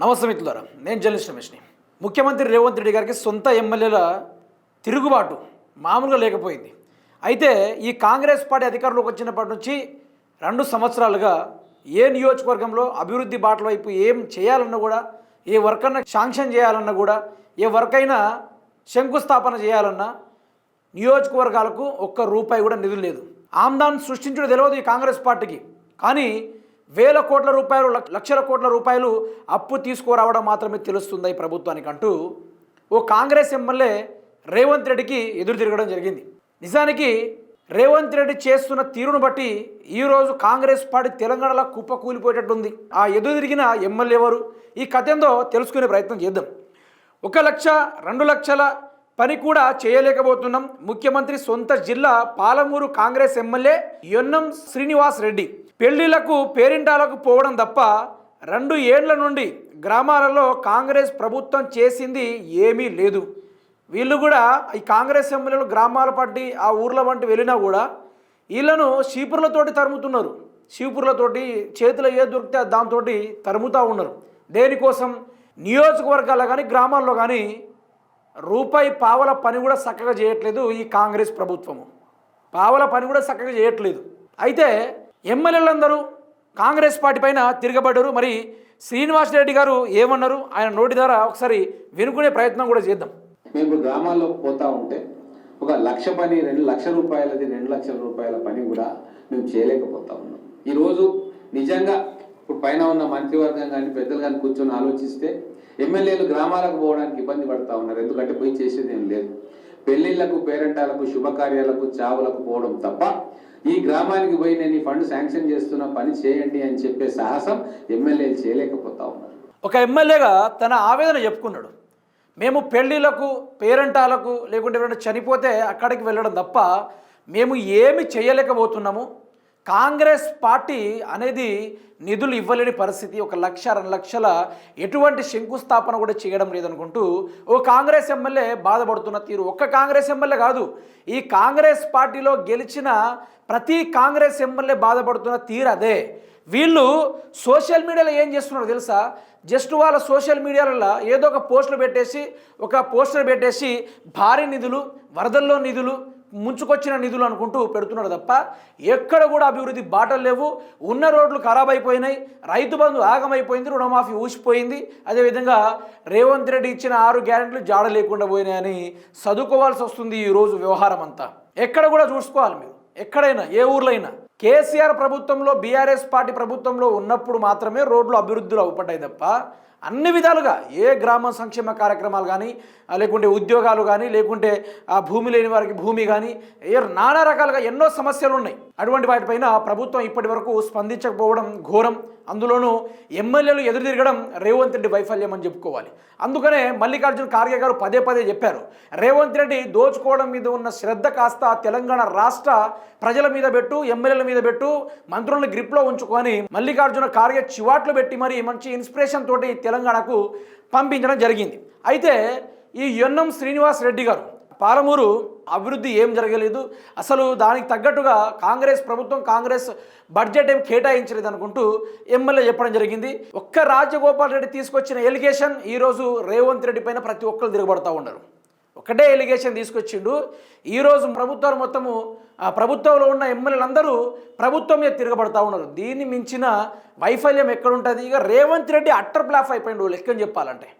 నమస్తే మిత్రులారా నేను జర్నలిస్ట్ రమేష్ని. ముఖ్యమంత్రి రేవంత్ రెడ్డి గారికి సొంత ఎమ్మెల్యేల తిరుగుబాటు మామూలుగా లేకపోయింది. అయితే ఈ కాంగ్రెస్ పార్టీ అధికారంలోకి వచ్చినప్పటి నుంచి రెండు సంవత్సరాలుగా ఏ నియోజకవర్గంలో అభివృద్ధి బాటల వైపు ఏం చేయాలన్నా కూడా ఏ వర్క్ అన్నా శాంక్షన్ చేయాలన్నా కూడా ఏ వర్క్ అయినా శంకుస్థాపన చేయాలన్నా నియోజకవర్గాలకు ఒక్క రూపాయి కూడా నిధులు లేదు. ఆమ్దాన్ సృష్టించడం తెలియదు ఈ కాంగ్రెస్ పార్టీకి. కానీ వేల కోట్ల రూపాయలు లక్షల కోట్ల రూపాయలు అప్పు తీసుకురావడం మాత్రమే తెలుస్తుంది ఈ ప్రభుత్వానికంటూ ఓ కాంగ్రెస్ ఎమ్మెల్యే రేవంత్ రెడ్డికి ఎదురు తిరగడం జరిగింది. నిజానికి రేవంత్ రెడ్డి చేస్తున్న తీరును బట్టి ఈరోజు కాంగ్రెస్ పార్టీ తెలంగాణలో కుప్ప కూలిపోయేటట్టుంది. ఆ ఎదురు తిరిగిన ఎమ్మెల్యే ఎవరు? ఈ కథ ఏందో తెలుసుకునే ప్రయత్నం చేద్దాం. ఒక లక్ష రెండు లక్షల పని కూడా చేయలేకపోతున్నాం. ముఖ్యమంత్రి సొంత జిల్లా పాలమూరు కాంగ్రెస్ ఎమ్మెల్యే యొన్నం శ్రీనివాస్ రెడ్డి. పెళ్ళిళ్ళకు పేరింటాలకు పోవడం తప్ప రెండు ఏండ్ల నుండి గ్రామాలలో కాంగ్రెస్ ప్రభుత్వం చేసింది ఏమీ లేదు. వీళ్ళు కూడా ఈ కాంగ్రెస్ ఎమ్మెల్యేలు గ్రామాల పట్టి ఆ ఊర్ల వంటి వెళ్ళినా కూడా వీళ్ళను షీపుర్లతోటి తరుముతున్నారు. షీపుర్లతోటి చేతిలో ఏది దొరికితే దాంతో తరుముతూ ఉన్నారు. దేనికోసం? నియోజకవర్గాల్లో కానీ గ్రామాల్లో కానీ రూపాయి పావల పని కూడా చక్కగా చేయట్లేదు ఈ కాంగ్రెస్ ప్రభుత్వము. పావల పని కూడా చక్కగా చేయట్లేదు. అయితే ఎమ్మెల్యేలందరూ కాంగ్రెస్ పార్టీ పైన తిరగబడ్డారు. మరి శ్రీనివాస్ రెడ్డి గారు ఏమన్నారు? ఆయన నోటి ద్వారా ఒకసారి వినుకునే ప్రయత్నం కూడా చేద్దాం. మేము గ్రామాల్లో పోతా ఉంటే ఒక లక్ష పని రెండు లక్షల రూపాయలది రెండు లక్షల రూపాయల పని కూడా మేము చేయలేకపోతా ఉన్నాం. ఈరోజు నిజంగా ఇప్పుడు పైన ఉన్న మంత్రివర్గం కానీ పెద్దలు కానీ కూర్చొని ఆలోచిస్తే ఎమ్మెల్యేలు గ్రామాలకు పోవడానికి ఇబ్బంది పడతా ఉన్నారు. ఎందుకంటే పోయి చేసేది ఏం లేదు. పెళ్ళిళ్ళకు పేరెంటాలకు శుభకార్యాలకు చావులకు పోవడం తప్ప ఈ గ్రామానికి పోయి నేను ఈ ఫండ్ శాంక్షన్ చేస్తున్న పని చేయండి అని చెప్పే సాహసం ఎమ్మెల్యేలు చేయలేకపోతా ఉన్నారు. ఒక ఎమ్మెల్యేగా తన ఆవేదన చెప్పుకున్నాడు. మేము పెళ్ళిళ్ళకు పేరెంటాలకు లేకుంటే ఎవరైనా చనిపోతే అక్కడికి వెళ్ళడం తప్ప మేము ఏమి చేయలేకపోతున్నాము. కాంగ్రెస్ పార్టీ అనేది నిధులు ఇవ్వలేని పరిస్థితి. ఒక లక్ష రెండు లక్షల ఎటువంటి శంకుస్థాపన కూడా చేయడం లేదనుకుంటూ ఓ కాంగ్రెస్ ఎమ్మెల్యే బాధపడుతున్న తీరు. ఒక్క కాంగ్రెస్ ఎమ్మెల్యే కాదు ఈ కాంగ్రెస్ పార్టీలో గెలిచిన ప్రతి కాంగ్రెస్ ఎమ్మెల్యే బాధపడుతున్న తీరు అదే. వీళ్ళు సోషల్ మీడియాలో ఏం చేస్తున్నారు తెలుసా? జస్ట్ వాళ్ళ సోషల్ మీడియాలలో ఏదో ఒక పోస్టులు పెట్టేసి ఒక పోస్టర్ పెట్టేసి భారీ నిధులు వరదల్లో నిధులు ముంచుకొచ్చిన నిధులు అనుకుంటూ పెడుతున్నారు తప్ప ఎక్కడ కూడా అభివృద్ధి బాటలు లేవు. ఉన్న రోడ్లు ఖరాబ్ అయిపోయినాయి. రైతు బంధు ఆగమైపోయింది. రుణమాఫీ ఊసిపోయింది. అదేవిధంగా రేవంత్ రెడ్డి ఇచ్చిన ఆరు గ్యారెంటీలు జాడ లేకుండా పోయినాయని చదువుకోవాల్సి వస్తుంది ఈరోజు వ్యవహారం అంతా. ఎక్కడ కూడా చూసుకోవాలి మీరు. ఎక్కడైనా ఏ ఊర్లో అయినా కేసీఆర్ ప్రభుత్వంలో బీఆర్ఎస్ పార్టీ ప్రభుత్వంలో ఉన్నప్పుడు మాత్రమే రోడ్లు అభివృద్ధిలో అవుపడ్డాయి తప్ప అన్ని విధాలుగా ఏ గ్రామ సంక్షేమ కార్యక్రమాలు కానీ లేకుంటే ఉద్యోగాలు కానీ లేకుంటే ఆ భూమి లేని వారికి భూమి కానీ ఏ నానా రకాలుగా ఎన్నో సమస్యలు ఉన్నాయి అటువంటి వాటిపైన ప్రభుత్వం ఇప్పటి వరకు స్పందించకపోవడం ఘోరం. అందులోనూ ఎమ్మెల్యేలు ఎదురు తిరగడం రేవంత్ రెడ్డి వైఫల్యం అని చెప్పుకోవాలి. అందుకనే మల్లికార్జున ఖార్గే గారు పదే పదే చెప్పారు. రేవంత్ రెడ్డి దోచుకోవడం మీద ఉన్న శ్రద్ధ కాస్త తెలంగాణ రాష్ట్ర ప్రజల మీద పెట్టు ఎమ్మెల్యేల మీద పెట్టు మంత్రులను గ్రిప్లో ఉంచుకొని మల్లికార్జున ఖార్గే చివాట్లు పెట్టి మరి మంచి ఇన్స్పిరేషన్ తోటి తెలంగాణకు పంపించడం జరిగింది. అయితే ఈ యొన్నం శ్రీనివాస్ రెడ్డి గారు పాలమూరు అభివృద్ధి ఏం జరగలేదు అసలు దానికి తగ్గట్టుగా కాంగ్రెస్ ప్రభుత్వం కాంగ్రెస్ బడ్జెట్ ఏం కేటాయించలేదు అనుకుంటూ ఎమ్మెల్యే చెప్పడం జరిగింది. ఒక్క రాజగోపాల్ రెడ్డి తీసుకొచ్చిన ఎలిగేషన్ ఈరోజు రేవంత్ రెడ్డి పైన ప్రతి ఒక్కరు తిరగబడతా ఉన్నారు. ఒకటే ఎలిగేషన్ తీసుకొచ్చిండు. ఈరోజు ప్రభుత్వాలు మొత్తము ఆ ప్రభుత్వంలో ఉన్న ఎమ్మెల్యేలందరూ ప్రభుత్వం మీద తిరగబడతా ఉన్నారు. దీన్ని మించిన వైఫల్యం ఎక్కడుంటుంది? ఇక రేవంత్ రెడ్డి అట్టర్ బ్లాఫ్ అయిపోయిండు లెక్కని చెప్పాలంటే.